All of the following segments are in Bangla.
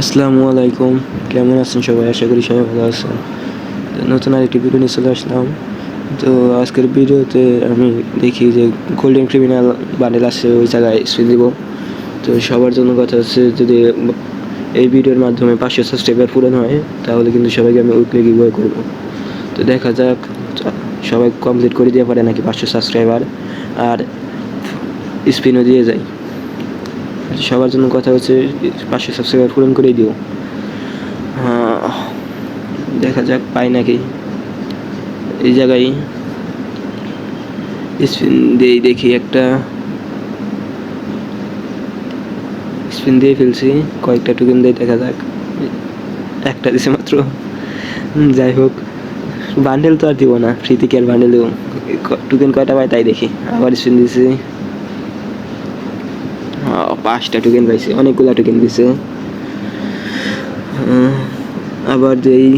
আসসালামু আলাইকুম। কেমন আছেন সবাই? আশা করি সবাই ভালো আছেন। নতুন আরেকটি ভিডিও নিয়ে চলে আসলাম। তো আজকের ভিডিওতে আমি দেখি যে গোল্ডেন ক্রিমিনাল বান্ডেল আছে, ওই জায়গায় স্পিন দিব। তো সবার জন্য কথা হচ্ছে, যদি এই ভিডিওর মাধ্যমে পাঁচশো সাবস্ক্রাইবার পূরণ হয়, তাহলে কিন্তু সবাইকে আমি উইকলি গিভওয়ে করব। তো দেখা যাক, সবাই কমপ্লিট করে দিয়ে পারে নাকি পাঁচশো সাবস্ক্রাইবার আর স্পিনও দিয়ে যায় সবার জন্য কথা হচ্ছে পাঁচশো সাবস্ক্রাইবার পূরণ করেই দিও। দেখা যাক পাই নাকি। এই জায়গায় স্পিন দিয়ে দেখি একটা। স্পিন দিয়ে ফেলছি কয়েকটা টোকেন দিয়ে দেখা যাক। একটা দিছে মাত্র। যাই হোক। বান্ডেল তো আর দিব না ফ্রিতে কি আর বান্ডেল দেবো? টোকেন কয়টা পাই তাই দেখি। আবার স্পিন আহ, পাঁচটা টোকেন পাইছে, অনেকগুলা টোকেন দিছে। আবার যেই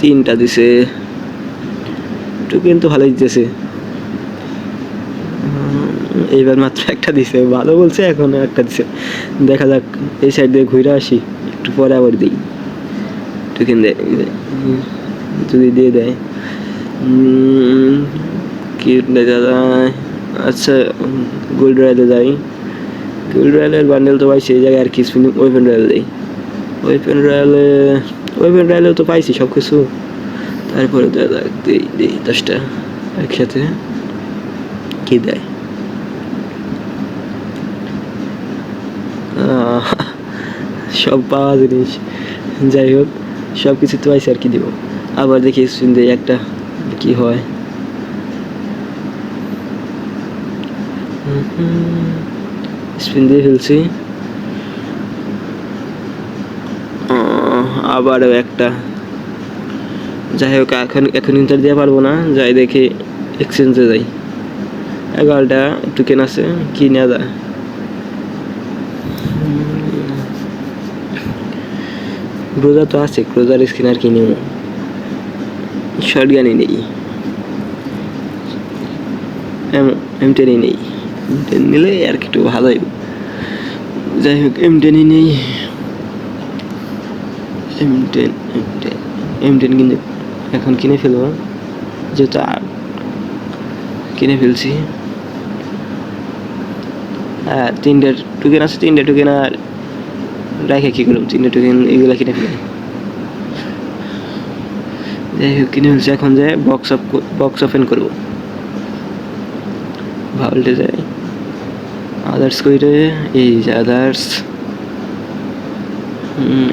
তিনটা দিছে টোকেন তো ভালোই দিতেছে। এইবার মাত্র একটা দিছে, ভালো বলছে, এখন একটা দিছে। দেখা যাক, এই সাইড দিয়ে ঘুরে আসি, একটু পরে আবার দিই। টোকেন দেয় যদি দিয়ে দেয়। কি দেখা যায়। আচ্ছা গোল্ড রয়্যালে যাই। গোল্ড রয়্যালের বান্ডেল তো পাইছি, এই জায়গায় আর কি স্পিনিং ওয়েপেন রয়্যাল দেই ওয়েপেন রয়্যালে ওয়েপেন রয়্যালেও তো পাইছি সব কিছু তারপরে দেখা যাক দিই দিই দশটা একসাথে। কি দেয়? সব পাওয়া জিনিস। যাই হোক সব কিছু তো পাইছি আর কি দিব। আবার দেখি স্পিন দিই একটা কি হয়। স্পিন দিয়ে ফেলছি। আবারও একটা। যাই হোক, এখন এখন ইন্টার দিয়ে পারব না। যাই দেখি এক্সচেঞ্জে যাই। এগারোটা টোকেন আছে, কি নেওয়া যায়? ক্রোজার তো আছে ক্রোজার স্কিনার কিনে শর্ট গানই নেই। এম টেনই নেই। টেন নিলে আর কি একটু ভালোই। যাই হোক এম টেনই নেই। M ten M ten M ten কিনে এখন কিনে ফেলব। যেহেতু কিনে ফেলছি। হ্যাঁ তিনটে টোকেন আছে, তিনটে টোকেন আর রেখে কী করলাম তিনটে টোকেন এগুলো কিনে ফেলি। যাই হোক কিনে ফেলছি। এখন যে বক্স অফ বক্স ওপেন করব। ভাবলে যাই আদার্স কইরে, এই যে আদার্স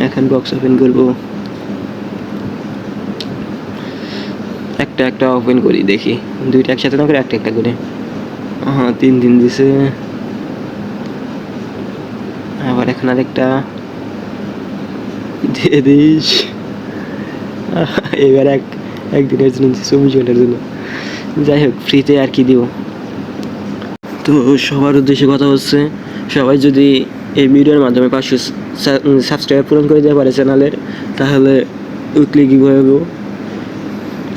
এখন বক্স ওপেন করব। একটা একটা ওপেন করি, দেখি। দুইটা একসাথে না করে একটা একটা করে? হ্যাঁ তিন দিন দিছে। আবার এখন আরেকটা। দিয়ে দিস। এবার এক, একদিনের জন্য চব্বিশ ঘণ্টার জন্য। যাই হোক ফ্রিতে আর কি দিব? তো সবার উদ্দেশ্যে কথা হচ্ছে, সবাই যদি এই ভিডিওর মাধ্যমে পাঁচশো সাবস্ক্রাইব পূরণ করে দিতে পারে চ্যানেলের, তাহলে উইকলি গিভ হবে।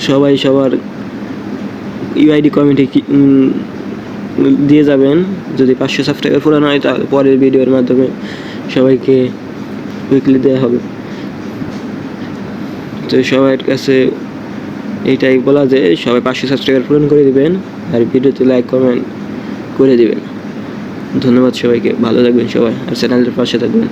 সবাই সবার ইউআইডি কমিটি দিয়ে যাবেন। যদি পাঁচশো সাবস্ক্রাইবার পূরণ হয়, তাহলে পরের ভিডিওর মাধ্যমে সবাইকে উইকলি দেওয়া হবে। তো সবার কাছে এইটাই বলা যে সবাই পাঁচশো সাবস্ক্রাইবার পূরণ করে দেবেন। আর ভিডিওতে লাইক কমেন্ট করে দেবেন। ধন্যবাদ সবাইকে। ভালো থাকবেন সবাই আর চ্যানেলের পাশে থাকবেন।